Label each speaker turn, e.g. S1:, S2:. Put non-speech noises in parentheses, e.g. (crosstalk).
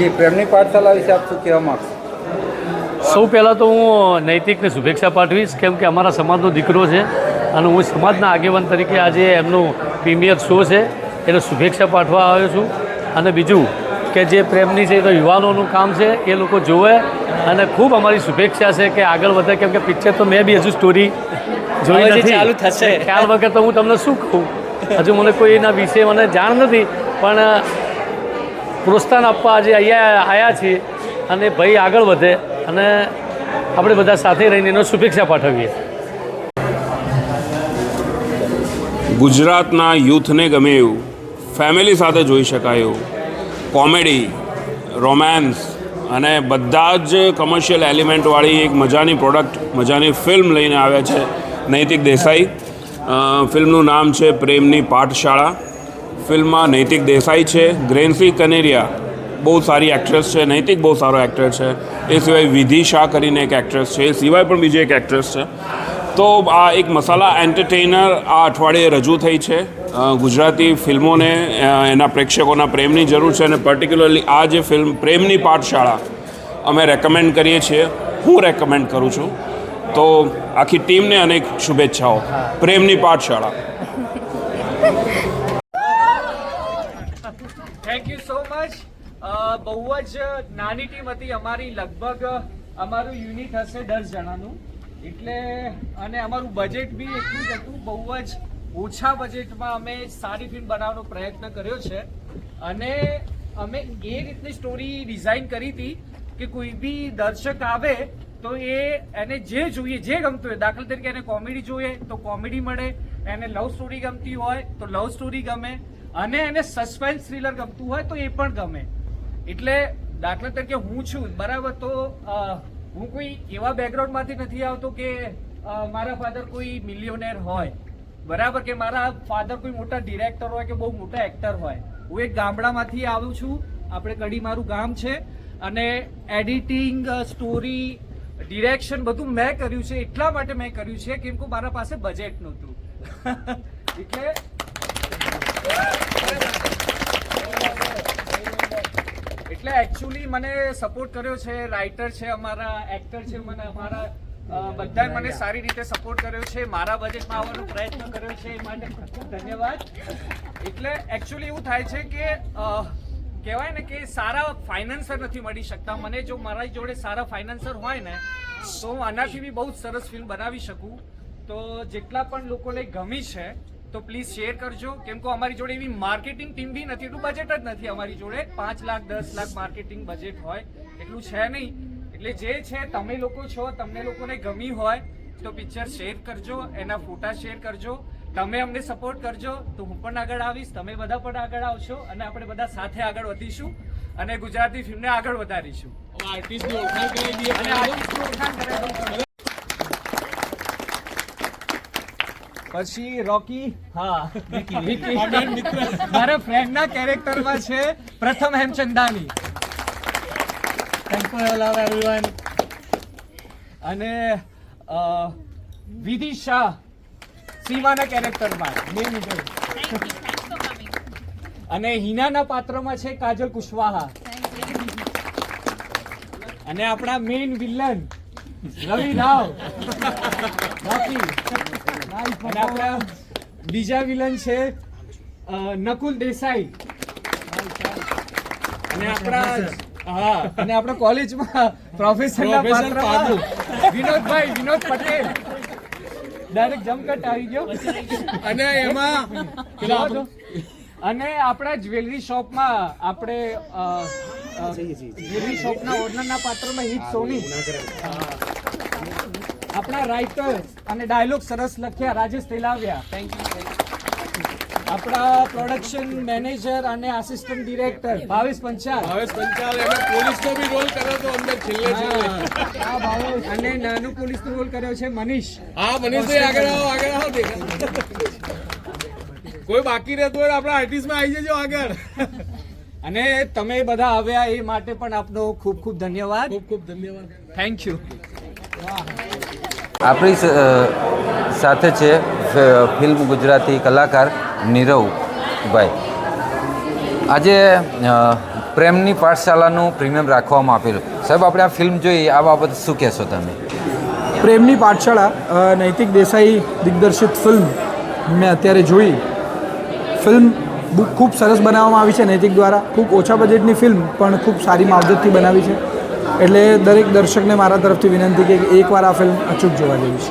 S1: જી પ્રેમની પાઠશાલા વિશે આપ શું કહેવા માગશો?
S2: સૌ પહેલાં તો હું નૈતિકને શુભેચ્છા પાઠવીશ કેમ કે અમારા સમાજનો દીકરો છે અને હું સમાજના આગેવાન તરીકે આજે એમનો પ્રીમિયર શો છે એને શુભેચ્છા પાઠવા આવ્યો છું. અને બીજું કે જે પ્રેમની છે એ તો યુવાનોનું કામ છે એ લોકો જોવે અને ખૂબ અમારી શુભેચ્છા છે કે આગળ વધે કેમ કે પિક્ચર તો મેં બી હજુ સ્ટોરી જોઈ નથી.
S3: ચાલુ થશે.
S2: ખ્યાલ વગર તો હું તમને શું કહું? હજુ મને કોઈ એના વિશે મને જાણ નથી પણ પ્રોત્સાહન આપવા આજે અહીંયા આવ્યા છીએ અને ભાઈ આગળ વધે અને આપણે બધા સાથે રહીને એનો શુભેચ્છા પાઠવીએ.
S4: ગુજરાતના યુથને ગમે એવું ફેમિલી સાથે જોઈ શકાય એવું કોમેડી રોમેન્સ અને બધા જ કમર્શિયલ એલિમેન્ટવાળી એક મજાની પ્રોડક્ટ મજાની ફિલ્મ લઈને આવ્યા છે નૈતિક દેસાઈ. ફિલ્મનું નામ છે પ્રેમની પાઠશાળા. ફિલ્મમાં નૈતિક દેસાઈ છે ગ્રેન્સી કનેરિયા બહુ સારી એક્ટ્રેસ છે, નૈતિક બહુ સારો એક્ટર છે. એ સિવાય વિધિ શાહ કરીને એક એક્ટ્રેસ છે, એ સિવાય પણ બીજી એક એક્ટ્રેસ છે. તો આ એક મસાલા એન્ટરટેનર આ અઠવાડિયે રજૂ થઈ છે. ગુજરાતી ફિલ્મોને એના પ્રેક્ષકોના પ્રેમની જરૂર છે અને પર્ટિક્યુલરલી આ જે ફિલ્મ પ્રેમની પાઠશાળા અમે રેકમેન્ડ કરીએ છીએ, હું રેકમેન્ડ કરું છું. તો આખી ટીમને અનેક શુભેચ્છાઓ. પ્રેમની પાઠશાળા (laughs)
S5: થેન્ક યુ સો મચ બહુ જ નાની ટીમ હતી. અમારી લગભગ, અમારું યુનિટ હશે દસ જણાનું. એટલે, અને અમારું બજેટ બી એટલું જ હતું. બહુ જ ઓછા બજેટમાં અમે સારી ફિલ્મ બનાવવાનો પ્રયત્ન કર્યો છે. અને અમે એ રીતની સ્ટોરી ડિઝાઇન કરી હતી કે કોઈ બી દર્શક આવે તો એ એને જે જોઈએ, જે ગમતું હોય, દાખલા તરીકે એને કોમેડી જોઈએ તો કોમેડી મળે. એને લવ સ્ટોરી ગમતી હોય તો લવ સ્ટોરી ગમે. અને એને સસ્પેન્સ થ્રિલર ગમતું હોય તો એ પણ ગમે. એટલે દાખલા તરીકે હું છું, બરાબર, તો હું કોઈ એવા બેકગ્રાઉન્ડમાંથી નથી આવતો કે મારા ફાધર કોઈ મિલિયોનેર હોય. બરાબર, કે મારા ફાધર કોઈ મોટા ડિરેક્ટર હોય કે બહુ મોટા એક્ટર હોય. હું એક ગામડામાંથી આવું છું. આપણે કડી મારું ગામ છે. અને એડિટિંગ સ્ટોરી ડિરેક્શન બધું મેં કર્યું છે. એટલા માટે મેં કર્યું છે કેમ કે મારા પાસે બજેટ નહોતું. (laughs) એટલે એટલે એકચ્યુઅલી મને સપોર્ટ કર્યો છે રાઇટર છે અમારા એક્ટર છે મને અમારા બધાએ મને સારી રીતે સપોર્ટ કર્યો છે મારા બજેટમાં આવવાનો પ્રયત્ન કર્યો છે એ માટે ધન્યવાદ. એટલે એકચ્યુઅલી એવું થાય છે કે કહેવાય ને કે સારા ફાઇનાન્સર નથી મળી શકતા. મને જો મારા જોડે સારા ફાઇનાન્સર હોય ને તો હું આનાથી બી બહુ જ સરસ ફિલ્મ બનાવી શકું. તો જેટલા પણ લોકોને ગમી છે તો પ્લીઝ શેર કરજો. કેમ કે અમારી જોડે એવી માર્કેટિંગ ટીમ બી નથી. એટલું બજેટ જ નથી અમારી જોડે. પાંચ લાખ દસ લાખ માર્કેટિંગ બજેટ હોય. એટલું છે નહીં. એટલે જે છે તમે લોકો છો તમને લોકોને ગમી હોય તો પિક્ચર શેર કરજો એના ફોટા શેર કરજો. તમે અમને સપોર્ટ કરજો. તો હું પણ આગળ આવીશ તમે બધા પણ આગળ આવશો અને આપણે બધા સાથે આગળ વધીશું અને ગુજરાતી ફિલ્મને આગળ વધારીશું. અને આર્ટિસ્ટની ઓળખાણ કરાવી પછી રોકી હા. વિકી. મારા ફ્રેન્ડ ના કેરેક્ટરમાં છે પ્રથમ હેમચંદાની. અને વિધિ શાહ સીમાના કેરેક્ટરમાં main અને હિનાના પાત્રમાં છે કાજલ કુશવાહા. અને આપણા મેઇન વિલન રવિ રાવ. બાકી. અને આપણા બીજા વિલન છે નકુલ દેસાઈ. અને આપણા હા અને આપણા કોલેજમાં પ્રોફેસરના પાત્રમાં વિનોદભાઈ વિનોદ પટેલ. ડાયરેક્ટ જમકટ આવી ગયો. અને એમાં અને આપણા જ્વેલરી શોપમાં આપણે જ્વેલરી શોપના ઓર્નરના પાત્રમાં હિત સોની. આપણા રાઇટર અને ડાયલોગ સરસ લખ્યા રાજેશ તેલાવ્યા. થેન્ક યુ આપણા પ્રોડક્શન મેનેજર અને assistant director Bhavesh Panchal.
S6: Bhavesh Panchal police પોલીસનો બી રોલ કર્યો તો અંદર છેલ્લે છેલ્લે.
S5: હા ભાવેશ અને નાનું પોલીસ રોલ કર્યો છે મનીષ.
S6: હા મનીષભાઈ આગળ આવો આગળ આવો દેખા કોઈ બાકી રહેતું હોય તો આપણા આર્ટિસ્ટમાં આવી જજો આગળ.
S5: અને તમે બધા આવ્યા એ માટે પણ આપનો ખૂબ ખૂબ ધન્યવાદ.
S6: ખૂબ ખૂબ ધન્યવાદ.
S5: થેન્ક યુ
S1: આપણી સાથે છે ફિલ્મ ગુજરાતી કલાકાર નીરવભાઈ આજે પ્રેમની પાઠશાલાનું પ્રીમિયમ રાખવામાં આપેલું. સાહેબ, આપણે આ ફિલ્મ જોઈ, આ બાબત શું કહેશો તમે?
S3: પ્રેમની પાઠશાળા નૈતિક દેસાઈ દિગ્દર્શિત ફિલ્મ મેં અત્યારે જોઈ. ફિલ્મ ખૂબ સરસ બનાવવામાં આવી છે નૈતિક દ્વારા. ખૂબ ઓછા બજેટની ફિલ્મ, પણ ખૂબ સારી માવજતથી બનાવી છે. એટલે દરેક દર્શકને મારા તરફથી વિનંતી કે એકવાર આ ફિલ્મ અચૂક જોવા જેવી છે.